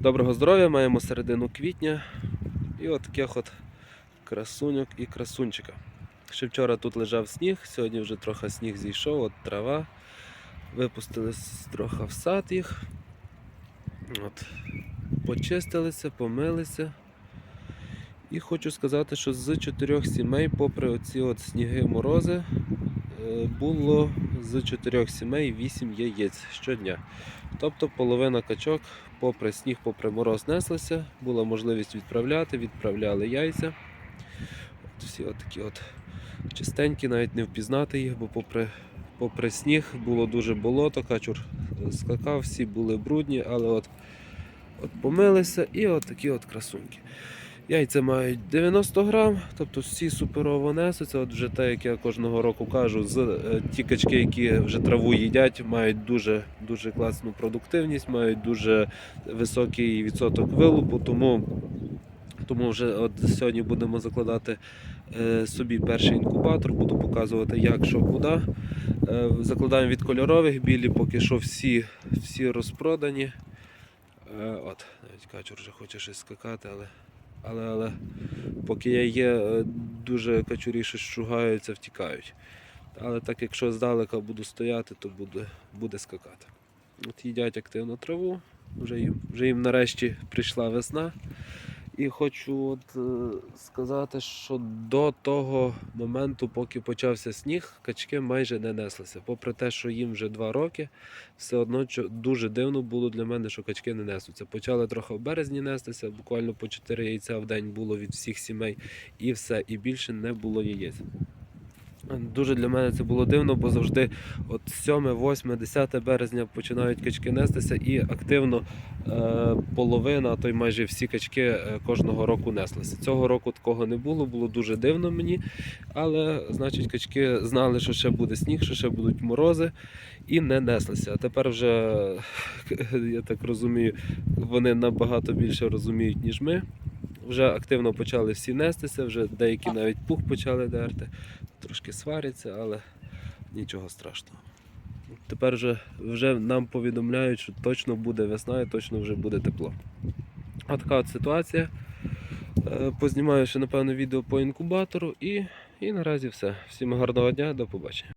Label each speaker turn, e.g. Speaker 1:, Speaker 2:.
Speaker 1: Доброго здоров'я, маємо середину квітня. І от таких от красуньок і красунчика. Ще вчора тут лежав сніг, сьогодні вже трохи сніг зійшов, от трава. Випустили трохи в сад їх. От. Почистилися, помилися. І хочу сказати, що з чотирьох сімей, попри оці от сніги морози, е, було з чотирьох сімей вісім яєць щодня. Тобто половина качок, попри сніг, попри мороз неслися, була можливість відправляти, відправляли яйця. От всі от такі от чистенькі, навіть не впізнати їх, бо попри, попри сніг було дуже болото, качур скакав, всі були брудні, але от, от помилися і от такі от красуньки. Яйця мають 90 грам, тобто всі суперово несуться. От вже те, як я кожного року кажу, з е, ті качки, які вже траву їдять, мають дуже, дуже класну продуктивність, мають дуже високий відсоток вилупу, тому, тому вже от сьогодні будемо закладати е, собі перший інкубатор, буду показувати, як, що, куди. Е, закладаємо від кольорових, білі поки що всі, всі розпродані. Е, от, навіть качур вже хоче щось скакати, але але, але поки я є, е, дуже качурі щось шугаються, втікають. Але так якщо здалека буду стояти, то буде, буде скакати. От їдять активно траву, вже їм, вже їм нарешті прийшла весна. І хочу от, е, сказати, що до того моменту, поки почався сніг, качки майже не неслися. Попри те, що їм вже два роки, все одно дуже дивно було для мене, що качки не несуться. Почали трохи в березні нестися, буквально по 4 яйця в день було від всіх сімей, і все, і більше не було яєць. Дуже для мене це було дивно, бо завжди от 7, 8, 10 березня починають качки нестися, і активно е, половина, а то й майже всі качки е, кожного року неслися. Цього року такого не було, було дуже дивно мені. Але, значить, качки знали, що ще буде сніг, що ще будуть морози, і не неслися. А тепер вже, я так розумію, вони набагато більше розуміють, ніж ми. Вже активно почали всі нестися, вже деякі навіть пух почали дерти, трошки сваряться, але нічого страшного. Тепер вже, вже нам повідомляють, що точно буде весна і точно вже буде тепло. А така от ситуація. Е, Познімаю ще, напевно, відео по інкубатору і, і наразі все. Всім гарного дня, до побачення.